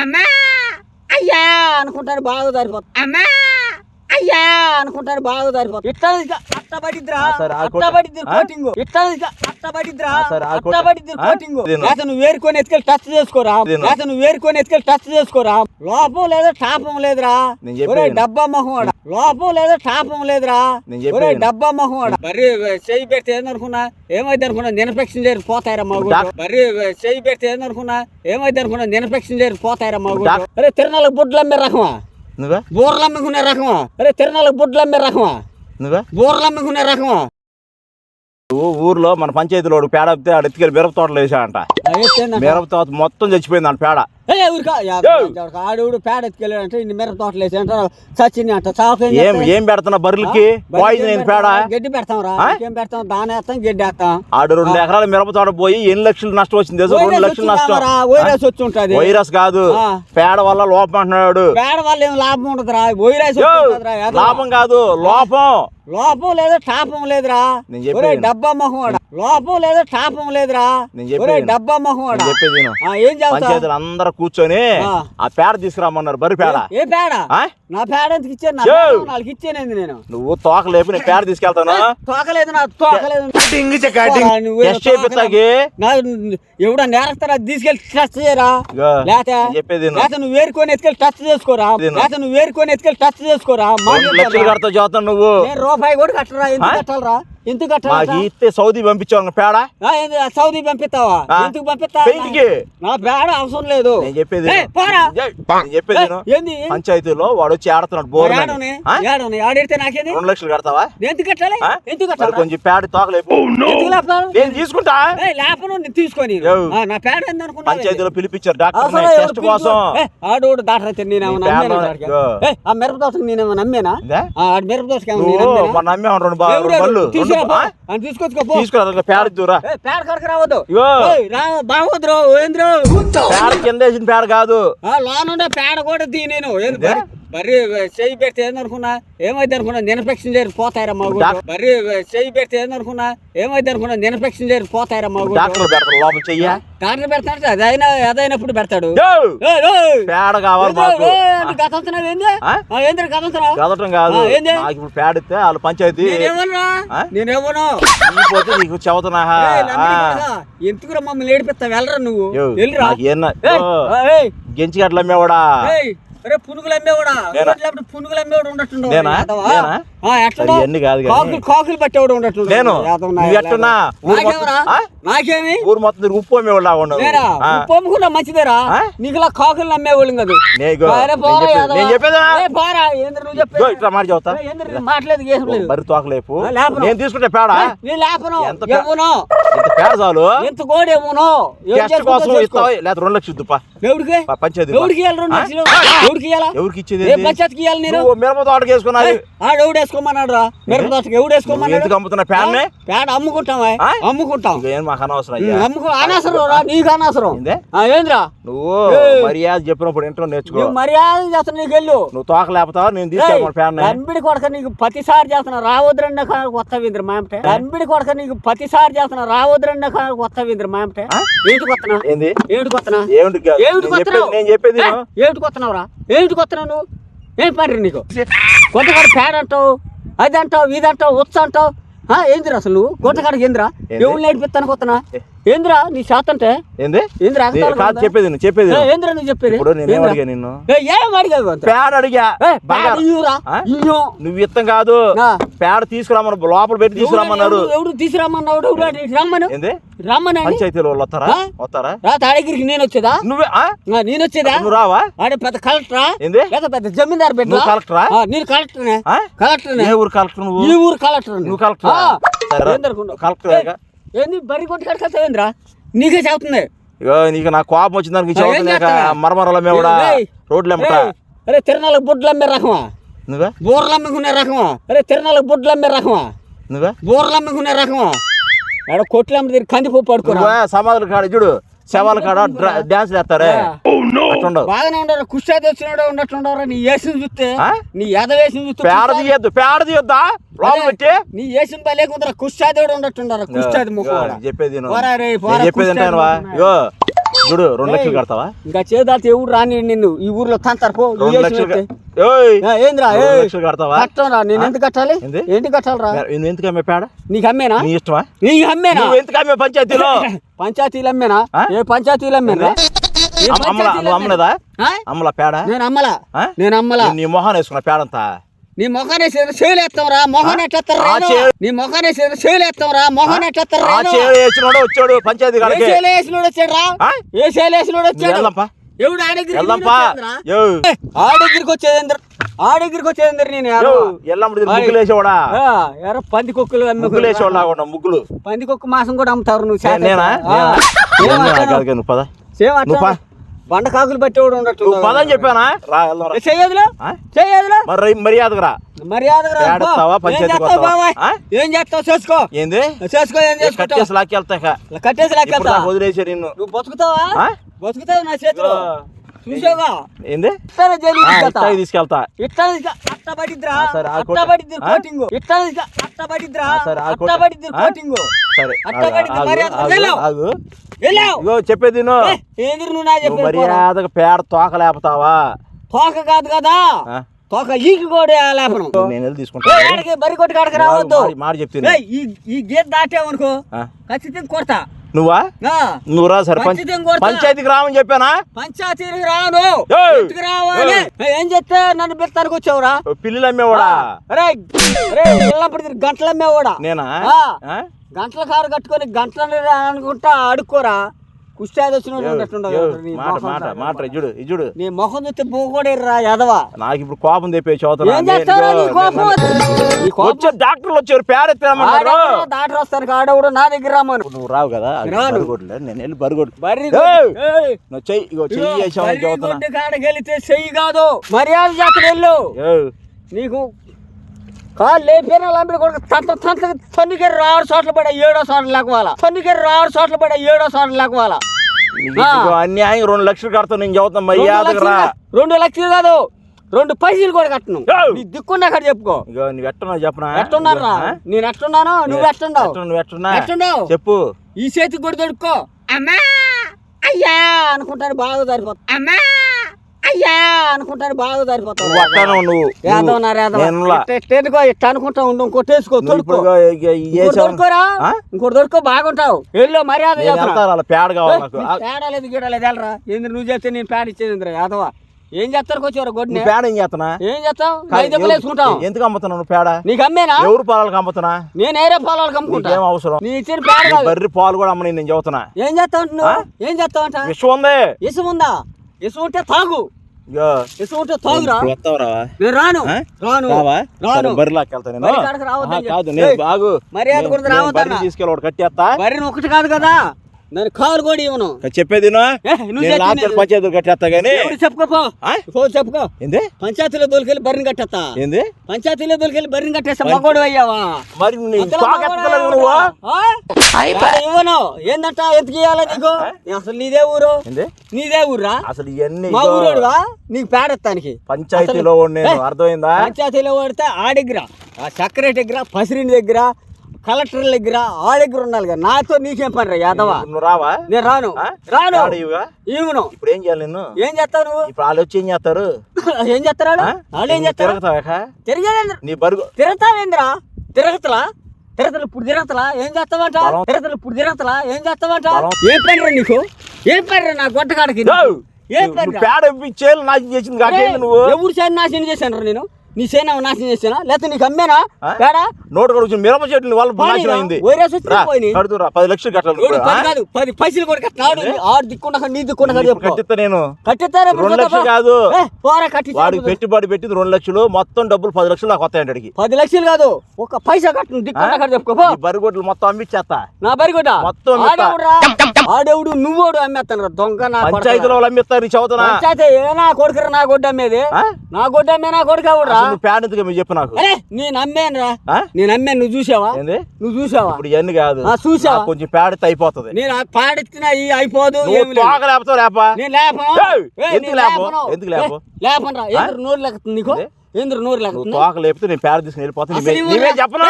అమ్మా! అయ్యా! అనుకుంటాను బాగా సరిపోతుంది. అమ్మా! అయ్యా అనుకుంటాను బాగా సరిపోతుంది. ఇట్లా? కోటింగ్ ఇట్లా? కోటింగ్ నువ్వు వేరుకొని ఎత్తుకెళ్ళి టచ్ చేసుకోరా. నువ్వు వేరుకొని ఎత్తుకెళ్ళి టచ్ చేసుకోరా. లోపం లేదా టాపం లేదురా. విను. డబ్బా మొహం. లోపం లేదా టాపం లేదురా. విను. డబ్బా మొహం. బర్రీ చేయి పెడితే ఏందనుకున్నా ఏమైంది అనుకున్నా? ఇన్ఫెక్షన్ చేరి పోతాయిరా మా బర్రీ చేయి పెడితే ఏందనుకున్నా ఏమైంది అనుకున్నా? ఇన్ఫెక్షన్ చేరి పోతాయిరా మా అరే తిరణాలకు బుడ్లు అమ్మే రకమా? నువ్వే? బూరలు అమ్ముకునే రకమా అరే తిరణాలకు బుడ్లు అమ్మే రకమా నువ్వే? బూరలు అమ్ముకునే రకమా ఊ- ఊర్లో మన పంచాయతీలో పేడ ఆడు ఎత్తుకెళ్ళి మిరప తోటలో వేసాడంట. మిరప తోట మొత్తం చచ్చిపోయింది అంట పేడ. ఆడు పేడ ఎత్తుకెళ్ళాడంటే ఇన్ని మిరప తోటలు వేసి అంట చచ్చింది అంట చాకు ఏం ఏం పెడుతున్నా బర్రెలకి? పాయిజన్ పేడ? గడ్డి పెడతాం రా? ఏం పెడతాం? దాని వేస్తాం గడ్డి వేస్తాం. ఆడు రెండు ఎకరాల మిరప తోట పోయి ఎన్ని లక్షలు నష్టం వచ్చింది? రెండు లక్షలు నష్టం. వైరస్ వచ్చి ఉంటది వైరస్ కాదు. పేడ వల్ల లోపం అంటున్నాడు. పేడ వల్ల ఏం లాభం వైరస్ వచ్చి ఉంటదిరా, ఏదో. లాభం కాదు లోపం. లోపం లేదా టాపం లేదురా. డబ్బా మొహం. లోపం లేదా టాపం లేదురా. డబ్బా మొహం ఏం పంచాయతీలు అందరూ కూర్చొని ఆ. పేడ తీసుకురామన్నారు. బర్రె పేడ. ఏ పేడ? నా పేడ ఎందుకు ఇచ్చాను వాళ్ళకి ఇచ్చానేంది నేను. నువ్వు తోక లేపి నేను పేడ తీసుకెళ్తాను. తోకలేదు నా తోకలేదు ఎవడ నేరస్తారా తీసుకెళ్ళి టచ్ చేయరా? చెప్పేది. లేతే నువ్వు వేరుకొని ఎత్తుకెళ్ళి టచ్ చేసుకోరా. లేతే నువ్వు వేరుకొని ఎత్తుకెళ్ళి టచ్ చేసుకోరా? లక్షలు? కడతావు చదువుతావు నువ్వు. రూపాయి కూడా కట్టరా? ఎందుకు? కట్టాలరా? ఎందుకు కట్టాలరా ఇస్తే సౌదీ పంపించావు పేడ? ఆ, ఏంది, ఆ సౌదీ పంపిస్తావా. ఎందుకు పంపిస్తా? పెయింట్కి. నా పేడ అవసరం లేదు. నేను చెప్పేది నేను చెప్పేది ఏంది పంచాయతీలో వాడు వచ్చి ఆడుతున్నాడు బోర్ ఆడితే నాకేది? రెండు లక్షలు కడతావా? ఎందుకు కట్టాలి? ఎందుకు కట్టాలి? కొంచెం పేడ తోకలేపు లేపుతారు? నేను తీసుకుంటా. లేపను నేను తీసుకొని నా పేడ ఏందనుకున్నావు పంచాయతీలో పిలిపించారు డాక్టర్ టెస్ట్ కోసం. ఆడోడు డాక్టర్ అయితే నేనేమో ఆ మిరప దోసకు నేనేమో నమ్మేనా? ఆ, ఆ మిరప దోసకి ఏమో నేను నువ్వు నమ్మేనా? మన నమ్మే రెండు బళ్ళు తీసుకొచ్చుకో. తీసుకురా పేడ దూరా రావద్దు. బాగోద్రు ఏంద్రు. పేడ కింద వేసిన పేడ కాదు. లోనుండే పేడ కూడా తీ నేను. బర్రీ చేయి పెడితే ఏందనుకున్నా? ఏమైంది అనుకున్నా ఇన్ఫెక్షన్ చేరి పోతాయిరా మా బర్రీ చేయి పెడితే ఏందనుకున్నా? ఏమైంది అనుకున్నా ఇన్ఫెక్షన్ చేరి పోతాయిరా మా డాక్టర్ పెడతారు లోపల చెయ్య. డాక్టర్ పెడతాడు అదైనా అదైనప్పుడు పెడతాడు. పేడ కావాలి ఏంది, గతంతున్నావు గతంతున్నావు కాదు? నాకు ఇప్పుడు పేడ ఇస్తే వాళ్ళు పంచాయతీ. నేనేమన్నా? ఆ? నేనేమను పోతే నీకు చెబుతున్నా ఎందుకురా మమ్మల్ని ఏడిపిస్తావు? వెళ్ళరా నువ్వు? వెళ్ళిరా. గెంచి గట్ల అరే పునుగులు అమ్మేవాడా? పునుగులు అమ్మేవాడు నేనా? కానీ. కాకులు కాకులు పట్టేవాడు ఉండట్టుండవు నేను? ఎట్టున్నా? నాకేమి? ఊరు మొత్తం తిరిగి ఉప్పు అమ్మేవాళ్ళ ఉండవు నేరా ఆ. పొమ్ముకున్నా మంచిదేరా? ఆ? నీకు ఇలా కాకులు నమ్మేవాళ్ళు కదా నేను చెప్పేది- ఇట్లా మాట ఏం లేదు. తోకలేపు. నేను తీసుకుంటే పేడ? ఏ, నీ లేపను. ఎంత పే- ఏమునో. ఇంత పేడ చాలు? ఎంత కోడి ఏమునో. ఏం టెస్ట్ చేసుకుంటావో కోసం చేసుకో. ఇస్తావా? లేదా రెండు లక్షలు ఇద్దుపా. ఎవడికి? పంచాయతీ ఎవడికి ఇవ్వాలి రెండు ఆ? లక్షలు? ఎవడికి ఇవ్వాలా ఎవరికి ఇచ్చేది ఏ ఏంది? పంచాయతీకి ఇవ్వాలి నేను? నువ్వు మిరప తోటకి వేసుకున్నది ఆడు ఎవడు వేసుకోమన్నాడు రా మిరప ఎవడు వేసుకోమన్నాడు? ఎందుకు అమ్ముతున్న పేడనే పేడ? అమ్ముకుంటాం ఏం మాకు అనవసరం ఉమ్, అయ్యా అమ్ముకో అనవసరం రా నీకు అనవసరం ఏందే? ఆ, ఏంద్రా? నువ్వు. మర్యాద చెప్పినప్పుడు ఇంట్లో నేర్చుకో. నువ్వు మర్యాద చేస్తున్నా నీకు వెళ్ళు నువ్వు తోక లేపుతావా నేను తీసుకెళ్ళి కొడక నీకు ప్రతిసారి చేస్తున్నా రావద్దురండి కొత్త వింద్ర మామటే దంబిడి కొడక నీకు ప్రతిసారి చేస్తున్నా రావద్దురండి కొత్త వింద్ర మామటే ఆ? ఏంటి కొత్తనా? ఏంది? ఏంటి కొత్తనా? ఏమిటి గా- ఏమిటి నేను చెప్పేది కొత్తనావు? నేను చెప్పేది ఏ, విను. ఏమిటి కొత్తనావురా ఏమిటి కొత్తనావు నువ్వు? ఏం పని నీకు? కొత్తగాడు పేడ అంటావు అది అంటావు ఇది అంటావు ఉత్స అంటావు. ఏందిరా అసలు నువ్వు గుంటకాడికి ఏందిరా ఏంది? ఎవరు నేర్పిస్తాను కొత్తనా ఏందిరా నీ శాతంటే ఏంది ఏందిరా కాదు? చెప్పేది విను, చెప్పేది ఏ. ఏందిరా నువ్వు చెప్పేది ఇప్పుడు నేనేం ఏందిరా? అడిగా నిన్ను ఏ, ఏం? పేడ అడిగా ఏ, పేడ? ఇయ్యు. నువ్వు ఇత్తం కాదు. పేడ తీసుకురామన్నారు లోపల పెట్టి తీసుకురామన్నారు ఎవడు- తీసుకురామన్నాడు అటు రమ్మను ఏంది రమ్మని పంచాయతీలో వాళ్ళు వస్తారా? వస్తారా? రా తాడగిరికి నేను వచ్చేదా? నువ్వే నేను వచ్చేదా? నువ్వు రావా? ఆడ పెద్ద కలెక్టరా? ఏంది? లేదా పెద్ద జమీందారు బిడ్డ. నువ్వు కలెక్టరా? నేను కలెక్టర్నే? కలెక్టర్నే. ఏ ఊరు కలెక్టర్ నువ్వు? ఈ ఊరు కలెక్టర్ నువ్వు కలెక్టరా? కలెక్టర్? ఏంది బరి కొట్టి కడతావేంద్రా నీకే చెబుతుంది ఇగో నీకు నా కోపం వచ్చిన దానికి చేస్తా? మరమరల ఏయ్, రోడ్లు అమ్మట ఏయ్, అరే తిరణాలకు బుడ్లు అమ్మే రకమా? నువ్వే? బూరలు అమ్ముకునే రకమా? అరే తిరణాలకు బుడ్లు అమ్మే రకమా? నువ్వే? బూరలు అమ్ముకునే రకమా? ఆడ కొట్లు కందిపప్పు పడుకోరా నువ్వే సమాధుల కాడ చూడు శవాల కాడ డాన్స్ చేస్తారే? బాగానే ఉండరు? కుషాది వచ్చినాడు ఉన్నట్టుండరు నీ వేసిన చూస్తే? నీ ఎద వేసిన చూస్తే పేడ తీయద్దు పేడ తీయొద్దా? లోపల పెట్టి. నీ వేసిన పని లేకుండా కుష్టాది కూడా ఉన్నట్టుండరు కుష్టాది ముఖం చెప్పేది విను. పోరా రే, నేను పోరా చెప్పేది. ఇగో చూడు రెండు లక్షలు కడతావా? ఇంకా చేదాల్సి ఎవరు రాని నిన్ను? ఈ ఊర్లో తంతారు పో రెండు నువ్వు లక్షలు చేసినట్టే. క- ఏయ్! ఆ, ఏందిరా లక్షలు కడతావా? కట్టంరా నేను ఎందుకు కట్టాలి? ఏంటి కట్టాలరా? నువ్వు ఎందుకు అమ్మే పేడ? నీకు అమ్మేనా? నీ ఇష్టమా? నీకు అమ్మేనా? ఎందుకు అమ్మే పంచాయతీలో? పంచాయతీలు అమ్మేనా? ఏ పంచాయతీలు అమ్మేనా? అమ్మలా నువ్వు? అమ్మలేదా? అమ్మలా పేడ? నేను అమ్మలా? నేను అమ్మలా. నీ మొహాన్ వేసుకున్న పేడంతా. నీ మొఖానే సేలు ఎత్తాంరా మొహన్ చే- నీ మొఖానే సేలు ఎత్తాంరా మొహన్ వేసినోడు వచ్చాడు పంచాయతీ వచ్చాడు రా వచ్చాడు? ఎవడు దగ్గరికి వచ్చేదేంద్ర? నేను. ఎల్లమ్మడి ముగ్గులు వేసేవాడా? ఆ, ఎవరో పంది కుక్కలు ముగ్గులు వేసేవాడు లాగా ముగ్గులు. పంది కుక్క మాసం కూడా అమ్ముతారు నువ్వు నేనా? పద. సేమ్ అట్లా నువ్వు పా. బండ కాకులు పట్టేవాడు ఉన్నట్టు నువ్వు పద అని చెప్పానా? ఆ? చెయ్యదులో? మరి మర్యాదగా. ఏడతావా, ఏం చేస్తావు చేసుకో. ఏంది? చేసుకో ఏం చేసుకుంటావు? కట్టేసి లాక్కి వెళ్తా ఇక. కట్టేసి లాక్కెళ్తా. నాకు వదిలేసారు నిన్ను. నువ్వు బతుకుతావా? బతుకుతావు నా చేతిలో? ఏంది? జైలు తీసుకెళ్తా. ఇట్లా అట్ట అట్ట కోటి- పడిద్ది? కోటింగ్. ఇట్లా అట్ట సరే, అట్ట పడిద్ది? కోటింగ్. మర్యాద చెప్పేది ఏంది నువ్వు నా. మర్యాదగా పేడ తోక లేపుతావా? తోక కాదు కదా? తోక ఈకి కూడా లేపను. నేను వెళ్ళి తీసుకుంటా ఆడికి బరి కొట్టి కాడకి రావద్దు. మాట- మాట చెప్తే ఏయ్, ఈ గేట్ దాటావనుకో ఆ? ఖచ్చితంగా కొడతా. నువ్వా? ఆ, నువ్వు రా సరే పంచ- ఖచ్చితంగా కొడతా. పంచాయతీకి రామని చెప్పానా? పంచాయతీకి రాను. రావాలి. ఏం చెప్తే నన్ను బిడతానికి వచ్చావురా? పిల్లులు అమ్మేవాడా? గంటలు అమ్మేవాడా? నేనా? గంటల కారు కట్టుకొని గంటలు అనుకుంటా ఆడుకోరా? కుష్టాది నీ మాట మాట. మాట ఇజుడు ఇజుడు. నీ మొహం చూస్తే పోకూడదురా ఎదవా నాకు ఇప్పుడు కోపం తెప్పే చదువుతున్నా వచ్చే డాక్టర్లు వచ్చారు పేరెత్తమన్నారు ఆడెవడో దాటి వస్తాను ఆడవుడు నా దగ్గర రమ్మను. నువ్వు రావు కదా నేను వెళ్ళి బరిగొడ్డు! నువ్వు చెయ్యి ఇగో చెయ్యి చదువుతున్నా. కాదు. మర్యాద జాతర వెళ్ళు. నీకు కాళ్ళు లేపిన కొడుకు తంత రాడు చోట్ల పడే ఏడో చోట్ల లేకవాలా తొన్నికే రాడు చోట్ల పడే ఏడో చోట్ల లేకవాలా నీకు అన్యాయం రెండు లక్షలు కడతావు నేను చదువుతున్నా మర్యాదకు రా. రెండు లక్షలు కాదు రెండు పైసలు కూడా కట్టను! నీ దిక్కున్నా అక్కడ చెప్పుకో. ఇగో నువ్వు ఎట్టున్నా చెప్పనా? ఎట్టున్నారా? నేను ఎట్టున్నాను నువ్వు ఎట్టుండవు ఎట్టు నువ్వు ఎట్టున్నా ఎట్టుండవు చెప్పు. ఈ చేతికి కూడా దొడుక్కో అమ్మా! అయ్యా అనుకుంటాను బాగా సరిపోతా అమ్మా! అయ్యా అనుకుంటాను బాగా నువ్వు. ఏదోనా. ఇట్ట- అనుకుంటా ఉండు ఇంకోటి వేసావు. దొరుకోరా ఆ? ఇంకోటి దొరుకో బాగుంటావు. వెళ్ళు మర్యాద పేడ కావాలి వెళ్ళరా. ఏంది నువ్వు చేస్తే నేను పేడ ఇచ్చేది యాదవ? ఏం చేస్తారు వచ్చారు నువ్వు పేడ ఏం చేస్తున్నా? ఏం చేస్తావు? కాదు, ఐదు దెబ్బలు వేసుకుంటావు. ఎవరు- ఎందుకు అమ్ముతున్నావు పేడ నీకు అమ్మేనా? ఎవరు పాలకు అమ్ముతున్నా? నేను ఏరే పొలాలకు అమ్ముకుంటా. నీకేం అవసరం? నీ ఇచ్చిన పేడ నీ కాదు. బర్రి పాలు కూడా అమ్మని నేను చదువుతున్నా ఏం చేస్తావు ఏం చేస్తావు అంట? ఉందా? ఇసుము ఉంటే తాగు. ఇసుము ఉంటే తాగురా. ఇప్పుడు వస్తావురా నేను రాను? రాను. రాను. సరే, బర్రెలాకి వెళ్తా నేను. బర్రె కాడకి రావద్దని ఆహా, చెప్పు. కాదు నేను బాగు. మర్యాద కూడా. బర్రెని తీసుకెళ్ళి ఒకటి కట్టేస్తా. వరిని ఒకటి కాదు కదా. దాని కాలు కూడా ఇవ్వను. చెప్పేది నేను పంచాయతీలు కట్టేస్తా గానీ. చెప్పుకోపో? పో. చెప్పుకో. ఏంది? పంచాయతీలో దొరికెళ్ళి బర్రెని కట్టేస్తా. ఏంది? పంచాయతీలో దొరికెళ్ళి బర్రెని కట్టేస్తా మగోడు అయ్యావా? మరి ఇవ్వను. ఏందంట? ఎందుకు ఇవ్వాలి నీకు? అసలు నీదే ఊరు? ఏంది? నీదే ఊర్రా అసలు ఇవన్నీ మా ఊరోడువా? నీకు పేడెత్తానికి. పంచాయతీలో అర్థమైందా? పంచాయతీలో పడితే ఆ దగ్గర ఆ సెక్రటరీ దగ్గర పసిరిని దగ్గర కలెక్టర్ దగ్గర ఆ దగ్గర ఉండాలి కదా. నాతో నీకేం పని రా యాదవ? నువ్వు రావా? నేను రాను? రాను? ఇవ్వను ఇప్పుడు ఏం చేయాలి నిన్ను? ఏం చేస్తావు నువ్వు? ఇప్పుడు వాళ్ళు వచ్చి ఏం చేస్తారు? ఏం చేస్తారు వాళ్ళు? ఏం చేస్తారు? తిరిగేదేంద్ర? నీ బరుగు. తిరుగుతావేంద్రా తిరగతలా? తిరగతలు ఇప్పుడు తిరగతలా? ఏం చేస్తావంట. తిరగతలు ఇప్పుడు తిరగతలా? ఏం చేస్తావంట. ఏం పని రా నీకు? ఏం పని రా నా గొట్టకాడికి! ఏం పని? పేడ నాకు చేసింది కాకేంది నువ్వు? ఎవరు చేను నాశనం చేశాను నేను? నీ చేను నాశనం చేశానా లేకపోతే నీకు అమ్మేనా? పేడ నోటు కూడా వచ్చింది మిరప చెట్లు వాళ్ళ నాశనం అయింది. వైరస్. కడుతురా పది లక్షలు కట్టాలి? కాదు. పది పైసలు కూడా కట్టినాడు ఆరు దిక్కుండా నీ దిక్కుండా కట్టిస్తా నేను. కట్టిస్తారా రెండు లక్షలు కాదు. పోరా కట్టి వాడికి పెట్టుబడి పెట్టింది రెండు లక్షలు మొత్తం డబ్బులు పది లక్షలు నాకు వస్తాయండి అడిగి పది లక్షలు కాదు. ఒక పైసా కట్టు దిక్కుండా అక్కడ చెప్పుకో. బరిగొడ్లు మొత్తం అమ్మిచ్చేస్తా. నా బరిగొడ్డ? మొత్తం ఆడెవడు నువ్వోడు అమ్మేస్తాను రా. దొంగ నా పంచాయతీలో వాళ్ళు అమ్మిస్తారు ఈ చదువుతున్నా పంచాయతీ ఏ నా కొడుకురా నా గొడ్డ అమ్మేది? నా గొడ్డ అమ్మే నా కొడుకు నువ్వు పేడ ఎందుకు చెప్పు నాకు. నేను అమ్మాను రా ఆ? నేను అమ్మాను నువ్వు చూసావా? నువ్వు చూసావా? ఇప్పుడు ఇవన్నీ కాదు. చూసావా? కొంచెం పేడితే అయిపోతుంది. నేను పాడెత్తిన ఈ అయిపోదు లేపుతావు లేపా? నేను లేపను. ఎందుకు లేపను? లేపను. ఎందుకు లేపు? ఏయ్, లేపనురా. ఏంటి నోరు లేకపోతుంది నీకు? ఏంద్ర నోరు నువ్వు లేకుండా తోక లేపితే నేను పేడ తీసుకుని వెళ్ళిపోతే అసలు ఇవ్వరా? నీవే చెప్పను.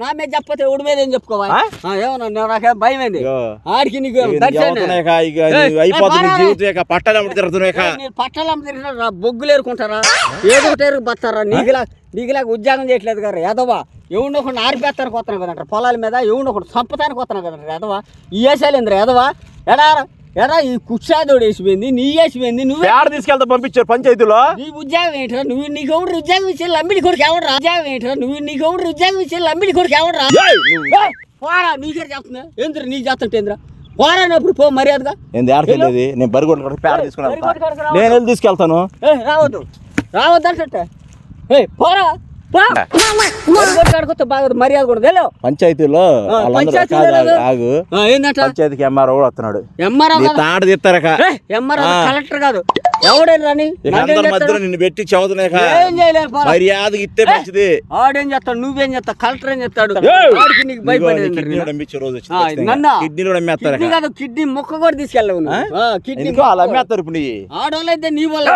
నా మీద చెప్పతే ఎవడి మీద ఏం చెప్పుకోవా ఏమన్నా నేను నాకేం భయం ఏంది. ఆడికి నీకు అయిపోతుంది జీవితం ఇక. పట్టాలి అమ్మటి తిరుగుతున్నాయిక నేను పట్టాలం తిరిగినా బొగ్గులు ఏరుకుంటారా? ఏదో ఒకటి బతారా నీకులా నీకులా ఉద్యోగం చేయట్లేదు కదా యాదవా ఎవడో ఒకటి ఆరిపేస్తానికి వస్తున్నాను కదంటారు పొలాల మీద ఎవడో ఒకటి సంపతానికి వస్తున్నాను కదంటారు యాదవా ఈ వేసాలేంద్ర యాదవా ఎడా ఎడా ఈ కుక్షాదోడు వేసిపోయింది నీ వేసిపోయింది నువ్వే పేడ తీసుకెళ్తే పంపించారు పంచాయతీలో? నీ ఉద్యోగం ఏంటరా నువ్వు నీకు ఎవడు ఉద్యోగం ఇచ్చే లంబిడి కొడుకు ఎవడరా? ఉద్యోగం ఏంటరా నువ్వు నీకు ఎవడు ఉద్యోగం ఇచ్చే లంబిడి కొడుకు ఎవడరా? పోరా నీకే చెప్తున్నా ఏంద్ర నీకు చేస్తుంటే ఏంద్రా? పోరా అన్నప్పుడు పో మర్యాదగా. ఏంది ఆడకెళ్ళేది నేను బరిగొడ్లు కూడా పేడ తీసుకుని బరిగొడ్డు కాడికి. నేను వెళ్ళి తీసుకెళ్తాను. రావద్దు. రావద్దు అంటే పోరా. మర్యాద కూడా తెలో పంచాయతీలో. ఆగు ఏంటంట పంచాయతీకి ఎంఆర్ఓ కూడా వస్తున్నాడు. ఎంఆర్ఓ తాట తీస్తారక ఎంఆర్ఓ. కలెక్టర్ కాదు. ఎవడేం రాని? ఇక నన్నేం అందరి మధ్యలో? నిన్ను పెట్టి పోరా. మర్యాదకి ఇస్తే మంచిది. ఆడేం చేస్తాడు? నువ్వేం చేస్తావు? కలెక్టర్ ఏం చేస్తాడు నీకు భయపడేది కిడ్నీ? కూడా రోజు? కిడ్నీ కాదు కిడ్నీ ముక్క కూడా తీసుకెళ్ళవు కిడ్నీ వాళ్ళు. అమ్మేస్తారు ఇప్పుడు నీ వల్ల